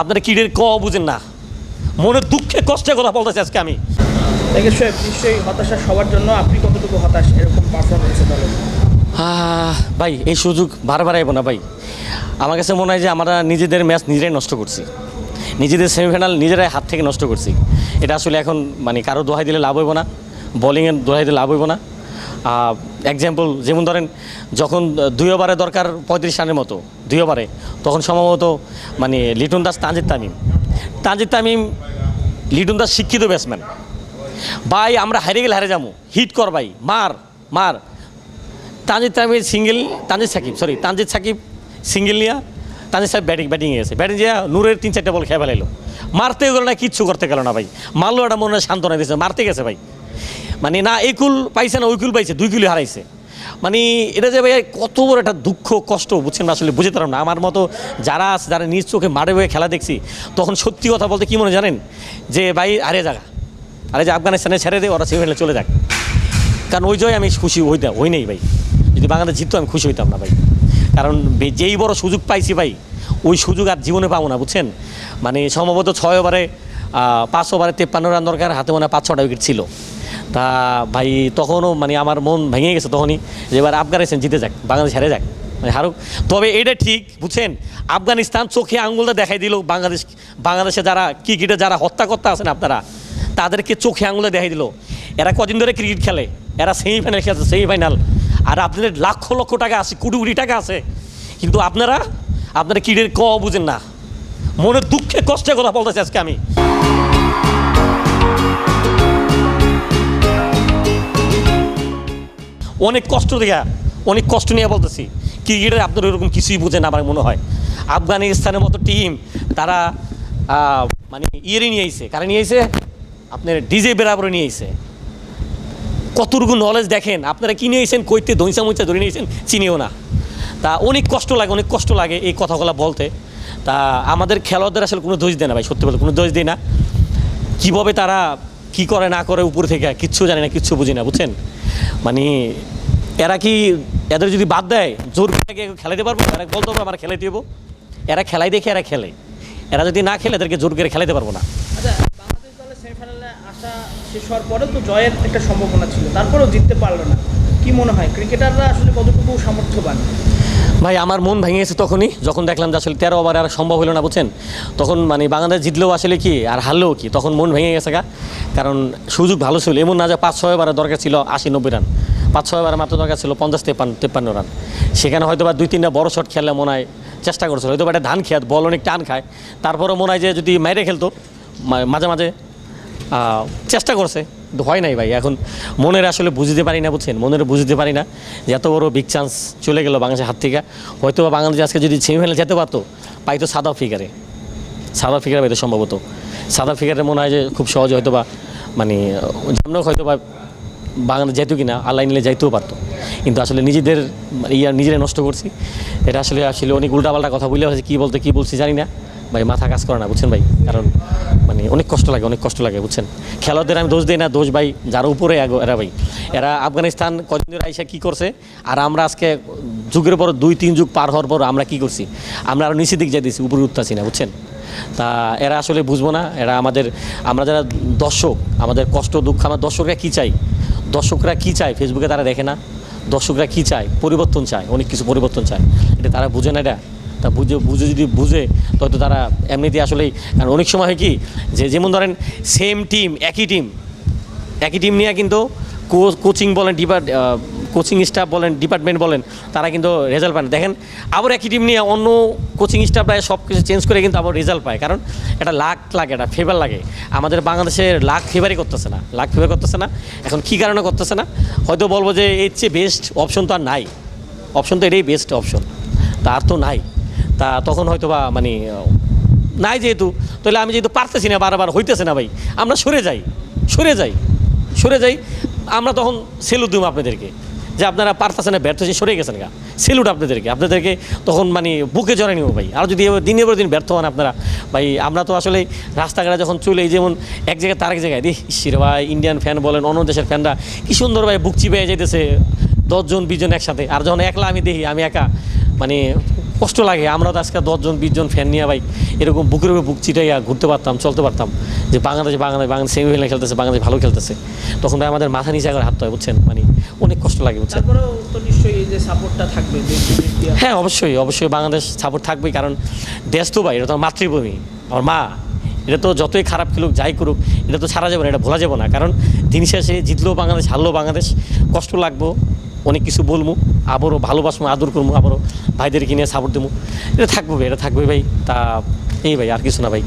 আপনারা কিডের ক বুঝেন না। মনের দুঃখে কষ্টে কথা বলতেছি আজকে আমি। নিশ্চয়ই হতাশা সবার জন্য আপনি কতটুকু হতাশ এরকম পারফরমেন্সে ভাই এই সুযোগ বারবার আইব না ভাই। আমার কাছে মনে হয় যে আমরা নিজেদের ম্যাচ নিজেরাই নষ্ট করছি। নিজেদের সেমিফাইনাল নিজেরাই হাত থেকে নষ্ট করছি। এটা আসলে এখন মানে কারও দোহাই দিলে লাভ হইব না। বোলিংয়ের দোহাই দিলে লাভ হইব না। এক্সাম্পল যেমন ধরেন, যখন দুই ওভারে দরকার পঁয়ত্রিশ রানের মতো, দুই ওভারে, তখন সম্ভবত মানে লিটন দাস, তানজিদ তামিম। তানজিদ তামিম লিটন দাস শিক্ষিত ব্যাটসম্যান ভাই, আমরা হারে গেলে হারে যাব। হিট কর ভাই, মার মার। Tanzid Tamim single Tanzid Sakib sorry Tanzid Sakib single নিয়ে, তানজিদ সাহেব ব্যাটিং ব্যাটিং গেছে। ব্যাটিং যে নূরের তিন চারটে বল খেয়ে ফেলাইলো। মারতে গেল না, কিচ্ছু করতে গেল না ভাই। মারলো একটা মনে হয় সান্ত্বনা দিয়েছে, মারতে গেছে ভাই। মানে না এই কুল পাইছে না ওই কুল পাইছে, দুই কুলি হারাইছে। মানে এটা যে ভাই কত বড় একটা দুঃখ, কষ্ট, বুঝছেন আসলে বুঝতে পারলাম না। আমার মতো যারা আছে, যারা নিজ চোখে মাঠে বয়ে খেলা দেখছি, তখন সত্যি কথা বলতে কি মনে জানেন? যে ভাই, আরে জায়গা আরে যে আফগানিস্তানে ছেড়ে দে, ওরা সেমিফাইনালে চলে যাক। কারণ ওই জয় আমি খুশি হইতাম হই নাই ভাই। যদি বাংলাদেশ জিততো, আমি খুশি হইতাম না ভাই। কারণ যেই বড় সুযোগ পাইছি ভাই, ওই সুযোগ আর জীবনে পাবো না, বুঝছেন? মানে সম্ভবত ছয় ওভারে পাঁচ ওভারে তেপ্পান্ন রান দরকার, হাতে মনে হয় পাঁচ ছটা উইকেট ছিল। তা ভাই তখনও মানে আমার মন ভেঙে গেছে তখনই যে এবার আফগানিস্তান জিতে যাক, বাংলাদেশ হেরে যাক মানে হারুক। তবে এটা ঠিক, বুঝছেন? আফগানিস্তান চোখে আঙুলটা দেখাই দিল বাংলাদেশ বাংলাদেশে যারা ক্রিকেটে যারা হত্যাকর্তা আছেন আপনারা, তাদেরকে চোখে আঙুলে দেখাই দিল। এরা কদিন ধরে ক্রিকেট খেলে, এরা সেমিফাইনাল খেলছে সেমিফাইনাল আর আপনাদের লক্ষ লক্ষ টাকা আছে, কোটি কোটি টাকা আছে। কিন্তু আপনারা আপনারা ক্রিকেট ক বুঝেন না। মনের দুঃখে কষ্টে কথা বলতেছি আজকে আমি। অনেক কষ্ট দেখা অনেক কষ্ট নিয়ে বলতেছি। ক্রিকেটের আপনার ওরকম কিছুই বোঝেন আমার মনে হয়। আফগানিস্তানের মতো টিম তারা মানে ইয়েরে নিয়ে আইছে। কারা নিয়ে আইছে? আপনার ডিজে বেরাবরে নিয়ে আইছে। কতটুকু নলেজ দেখেন? আপনারা কি নিয়েছেন কইতে দইসা মইসা ধরে নিয়েছেন চিনিও না। তা অনেক কষ্ট লাগে, অনেক কষ্ট লাগে এই কথাগুলো বলতে। তা আমাদের খেলোয়াড়দের আসলে কোনো দোষ দেয় না ভাই, সত্যি বলতে কোনো দোষ দেয় না। কীভাবে তারা কি করে না করে উপর থেকে, কিচ্ছু জানি না, কিচ্ছু বুঝি না, বুঝছেন? মানে এরা কি এদের যদি বাদ দেয়, জোর করে খেলাইতে পারব? এরা বলতে পারব, আমরা খেলাইতে দেবো এরা খেলাই দেখে এরা খেলে। এরা যদি না খেলে, এদেরকে জোর করে খেলাইতে পারব না। আচ্ছা সেমিফাইনালে আসা শেষ হওয়ার পরেও তো জয়ের একটা সম্ভাবনা ছিল। তারপরেও জিততে পারল না। কি মনে হয়? ক্রিকেটাররা আসলে কতটুকু সামর্থ্যবান? ভাই, আমার মন ভেঙে গেছে তখনই যখন দেখলাম যে আসলে তেরো ওভার আর সম্ভব হলো না, বুঝছেন? তখন মানে বাংলাদেশ জিতলেও আসলে কি আর হারলেও কি? তখন মন ভেঙে গেছে গা। কারণ সুযোগ ভালো ছিল। এমন না যে পাঁচ, ছয় ওভারের দরকার ছিল আশি, নব্বই রান। পাঁচ, ছয় ওভারে মাত্র দরকার ছিল পঞ্চাশ তেপান্ন তেপ্পান্ন রান। সেখানে হয়তো বা দুই, তিনটা বড় শট খেললে মনে হয় চেষ্টা করছিল। হয়তো একটা ধান খেয়াত বল অনেক টান খায়। তারপরও মনে হয় যে যদি মাইরে খেলতো মাঝে মাঝে চেষ্টা করছে। হয় নাই ভাই। এখন মনের আসলে বুঝতে পারি না, বুঝছেন? মনের বুঝতে পারি না যে এত বড় বিগ চান্স চলে গেল বাংলাদেশের হাত থেকে। হয়তো বাংলাদেশ আজকে যদি সেমিফাইনাল যেতে পারতো, পাইতো সাউথ আফ্রিকারে সাউথ আফ্রিকার পাইতো সম্ভবত। সাদা আফ্রিকারে মনে হয় যে খুব সহজে হয়তো বা মানে যেমন হয়তো বা বাংলাদেশ যেত কিনা, আল্লাহ নিলে যাইতেও পারতো। কিন্তু আসলে নিজেদের, ইয়া নিজেরাই নষ্ট করছি। এটা আসলে আসলে অনেক উল্টাপাল্টা কথা বলে কী বলতে, কী বলছি জানি না। ভাই মাথা কাজ করে না, বুঝছেন ভাই? কারণ মানে অনেক কষ্ট লাগে, অনেক কষ্ট লাগে, বুঝছেন? খেলোয়াড়দের আমি দোষ দিই না, দোষ ভাই, যার উপরে এরা ভাই। এরা আফগানিস্তান কদিন ধরে আইসা কী করছে? আর আমরা আজকে যুগের পর দুই, তিন যুগ পার হওয়ার পর আমরা কী করছি? আমরা আরও নিচের দিক যাই দিয়েছি উপরে উঠতেছি না, বুঝছেন? তা এরা আসলে বুঝব না, এরা আমাদের আমরা যারা দর্শক, আমাদের কষ্ট, দুঃখ, আমার দর্শকরা কী চাই? দর্শকরা কী চায়? ফেসবুকে তারা দেখে না। দর্শকরা কী চায়? পরিবর্তন চায়, অনেক কিছু পরিবর্তন চায়। এটা তারা বুঝে না এটা? তা বুঝে বুঝে যদি বুঝে তত তারা এমনিতে আসলেই, কারণ অনেক সময় হয় কি, যে যেমন ধরেন সেম টিম একই টিম একই টিম নিয়ে কিন্তু কোচিং বলেন ডিপার্ট কোচিং স্টাফ বলেন ডিপার্টমেন্ট বলেন, তারা কিন্তু রেজাল্ট পায় না। দেখেন, আবার একই টিম নিয়ে অন্য কোচিং স্টাফরা সব কিছু চেঞ্জ করে কিন্তু আবার রেজাল্ট পায়, কারণ এটা লাখ লাগে, এটা ফেভার লাগে। আমাদের বাংলাদেশের লাখ ফেভারই করতেছে না লাখ ফেভার করতেছে না। এখন কী কারণে করতেছে না? হয়তো বলব যে এর চেয়ে বেস্ট অপশন তো আর নাই। অপশন তো এটাই বেস্ট অপশন তা আর তো নাই। তা তখন হয়তো বা মানে নাই যেহেতু, তাহলে আমি যেহেতু পারতেছি না, বারবার হইতেছে না ভাই, আমরা সরে যাই সরে যাই সরে যাই। আমরা তখন সেলুট দিব আপনাদেরকে, যে আপনারা পারতেছেন না, ব্যর্থ সরে গেছেন গা। সেলুট আপনাদেরকে আপনাদেরকে তখন মানে বুকে জড়াই নিব ভাই। আর যদি দিনের পর দিন ব্যর্থ হন আপনারা, ভাই, আমরা তো আসলে রাস্তাঘাটে যখন চলে যেমন এক জায়গায় তার এক জায়গায় দিই ইসির ভাই ইন্ডিয়ান ফ্যান বলেন, অন্য দেশের ফ্যানরা কি সুন্দর ভাই, বুক চিপে যেতেছে দশজন, বিশজন একসাথে। আর যখন একলা আমি দেখি, আমি একা মানে কষ্ট লাগে। আমরা তো আজকে দশজন বিশজন ফ্যান নিয়ে ভাই এরকম বুকের উপরে বুক চিটাইয়া ঘুরতে পারতাম চলতে পারতাম। যে বাংলাদেশ বাংলাদেশ বাংলাদেশ সেমিফাইনাল খেলতেছে বাংলাদেশ ভালো খেলতেছে। তখন ভাই আমাদের মাথা নিচে করে হাত হয় বুঝছেন? মানে অনেক কষ্ট লাগে বুঝছেন? তো নিশ্চয়ই এই যে সাপোর্টটা থাকবে দেশ বিদেশ দিয়ে হ্যাঁ অবশ্যই অবশ্যই বাংলাদেশ সাপোর্ট থাকবেই কারণ দেশ তো ভাই এটা তো আমার মাতৃভূমি আমার মা। এটা তো যতই খারাপ খেলুক যাই করুক এটা তো ছাড়া যাবে না এটা ভোলা যাবে না। কারণ দিন শেষে জিতলেও বাংলাদেশ হারলেও বাংলাদেশ কষ্ট লাগবো অনেক কিছু বলব। আবারও ভালোবাসবো, আদর করব, আবারও ভাইদের কিনে সাপোর্ট দেবো। এটা থাকবে ভাই, এটা থাকবে ভাই। তা, এই ভাই, আর কিছু না ভাই।